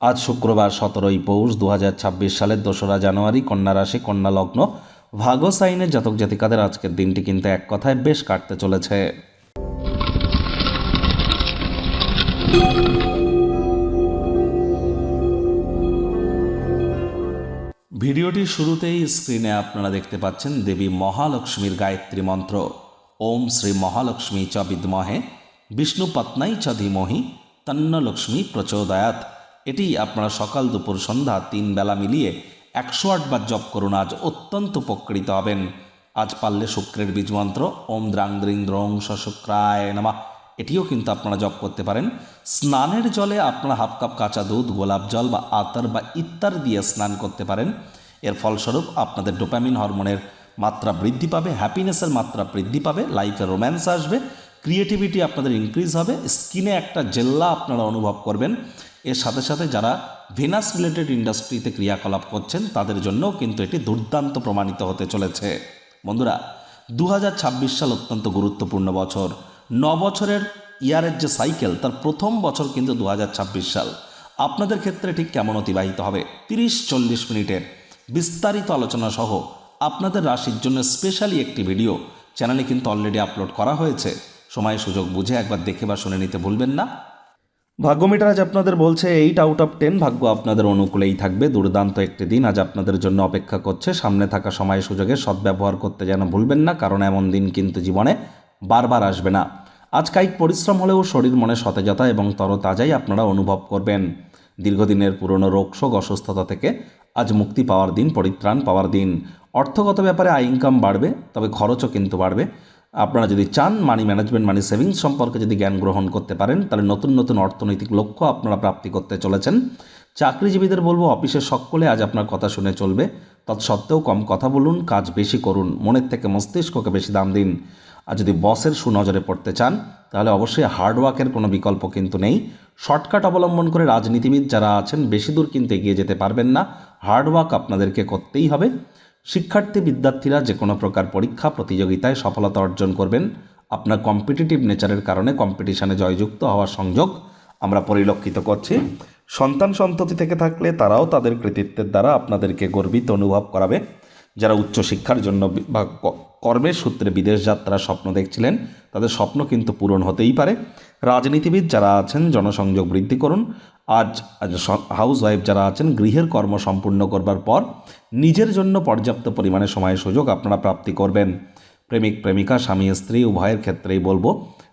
আজ শুক্রবার সতেরোই পৌষ দু হাজার ছাব্বিশ সালের দোসরা জানুয়ারি কন্যা রাশি, কন্যা লগ্ন। ভাগ্য সাইনের জাতক জাতিকাদের আজকের দিনটি কিন্তু এক কথায় বেশ কাটতে চলেছে। ভিডিওটির শুরুতেই স্ক্রিনে আপনারা দেখতে পাচ্ছেন দেবী মহালক্ষ্মীর গায়ত্রী মন্ত্র। ওম শ্রী মহালক্ষ্মী চ বিদ্মহে। বিষ্ণু পত্নাই চ ধীমহি। তন্নলক্ষ্মী প্রচোদয়াত। এটি আপনারা সকাল দুপুর সন্ধ্যা তিন বেলা মিলিয়ে একশো আটবার জপ করুন, আজ অত্যন্ত উপকৃত হবেন। আজ পারলে শুক্রের বীজ মন্ত্র, ওম দ্রাং দ্রিং দ্রং শুক্রায় নামা। এটিও কিন্তু আপনারা জপ করতে পারেন। স্নানের জলে আপনারা হাফ কাপ কাঁচা দুধ, গোলাপ জল বা আতর বা ইত্যার দিয়ে স্নান করতে পারেন। এর ফলস্বরূপ আপনাদের ডোপামিন হরমোনের মাত্রা বৃদ্ধি পাবে, হ্যাপিনেসের মাত্রা বৃদ্ধি পাবে, লাইফে রোম্যান্স আসবে ক্রিয়েটিভিটি আপনাদের ইনক্রিজ হবে স্কিনে একটা জেল্লা আপনারা অনুভব করবেন। এর সাথে সাথে যারা ভেনাস রিলেটেড ইন্ডাস্ট্রিতে ক্রিয়াকলাপ করছেন, তাদের জন্যও কিন্তু এটি দুর্দান্ত প্রমাণিত হতে চলেছে। বন্ধুরা দু হাজার ছাব্বিশ সাল অত্যন্ত গুরুত্বপূর্ণ বছর। ন বছরের ইয়ারের যে সাইকেল তার প্রথম বছর কিন্তু দু হাজার ছাব্বিশ সাল। আপনাদের ক্ষেত্রে ঠিক কেমন অতিবাহিত হবে? তিরিশ চল্লিশ মিনিটের বিস্তারিত আলোচনা সহ আপনাদের রাশির জন্য স্পেশালি একটি ভিডিও চ্যানেলে কিন্তু অলরেডি আপলোড করা হয়েছে। সময় সুযোগ বুঝে একবার দেখে বা শুনে নিতে ভুলবেন না। ভাগ্য মিটার আজ আপনাদের বলছে এইট আউট অফ টেন ভাগ্য আপনাদের অনুকূলেই থাকবে। দুর্দান্ত একটি দিন আজ আপনাদের জন্য অপেক্ষা করছে। সামনে থাকা সময় সুযোগে সদ্ব্যবহার করতে যেন ভুলবেন না, কারণ এমন দিন কিন্তু জীবনে বারবার আসবে না। আজ কায়িক পরিশ্রম হলেও শরীর মনে সতেজতা এবং তরতাজাই আপনারা অনুভব করবেন। দীর্ঘদিনের পুরনো রোগশোক অসুস্থতা থেকে আজ মুক্তি পাওয়ার দিন, পরিত্রাণ পাওয়ার দিন। অর্থগত ব্যাপারে আয় ইনকাম বাড়বে, তবে খরচও কিন্তু বাড়বে। আপনারা যদি চান মানি ম্যানেজমেন্ট মানি সেভিংস সম্পর্কে যদি জ্ঞান গ্রহণ করতে পারেন, তাহলে নতুন নতুন অর্থনৈতিক লক্ষ্য আপনারা প্রাপ্তি করতে চলেছেন। চাকরিজীবীদের বলব, অফিসের সকলে আজ আপনার কথা শুনে চলবে। তৎসত্ত্বেও কম কথা বলুন, কাজ বেশি করুন, মনের থেকে মস্তিষ্ককে বেশি দাম দিন। আর যদি বসের সুনজরে পড়তে চান, তাহলে অবশ্যই হার্ডওয়ার্কের কোনো বিকল্প কিন্তু নেই। শর্টকাট অবলম্বন করে রাজনীতিবিদ যারা আছেন, বেশি দূর কিন্তু এগিয়ে যেতে পারবেন না। হার্ডওয়ার্ক আপনাদেরকে করতেই হবে। শিক্ষার্থী বিদ্যার্থীরা যে কোনো প্রকার পরীক্ষা, প্রতিযোগিতায় সফলতা অর্জন করবেন। আপনার কম্পিটিটিভ নেচারের কারণে কম্পিটিশনে জয়যুক্ত হওয়ার সংযোগ আমরা পরিলক্ষিত করছি। সন্তান সন্ততি থেকে থাকলে তারাও তাদের কৃতিত্বের দ্বারা আপনাদেরকে গর্বিত অনুভব করাবে। যারা উচ্চশিক্ষার জন্য বা কর্মের সূত্রে বিদেশ যাত্রার স্বপ্ন দেখছিলেন, তাদের স্বপ্ন কিন্তু পূরণ হতেই পারে। রাজনীতিবিদ যারা আছেন, জনসংযোগ বৃদ্ধি করুন। আজ হাউস ওয়াইফ যারা আছেন, গৃহের কর্ম সম্পূর্ণ করবার পর নিজের জন্য পর্যাপ্ত পরিমাণে সময় সুযোগ আপনারা প্রাপ্তি করবেন। প্রেমিক, প্রেমিকা, স্বামী, স্ত্রী, উভয়ের ক্ষেত্রেই বলব,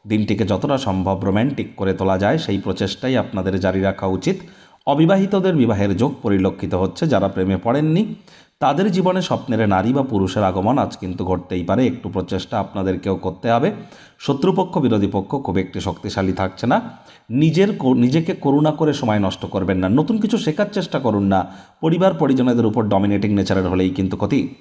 দিনটিকে যতটা সম্ভব রোম্যান্টিক করে তোলা যায়, সেই প্রচেষ্টাই আপনাদের জারি রাখা উচিত। অবিবাহিতদের বিবাহের যোগ পরিলক্ষিত হচ্ছে যারা প্রেমে পড়েননি। তাদের জীবনে স্বপ্নের নারী বা পুরুষের আগমন আজ কিন্তু ঘটতেই পারে। একটু প্রচেষ্টা আপনাদেরকেও করতে হবে। শত্রুপক্ষ, বিরোধী পক্ষ খুব একটি শক্তিশালী থাকছে না। নিজের নিজেকে করুণা করে সময় নষ্ট করবেন না। নতুন কিছু শেখার চেষ্টা করুন না। পরিবার, পরিজনদের উপর ডমিনেটিং নেচারের হলেই কিন্তু ক্ষতি।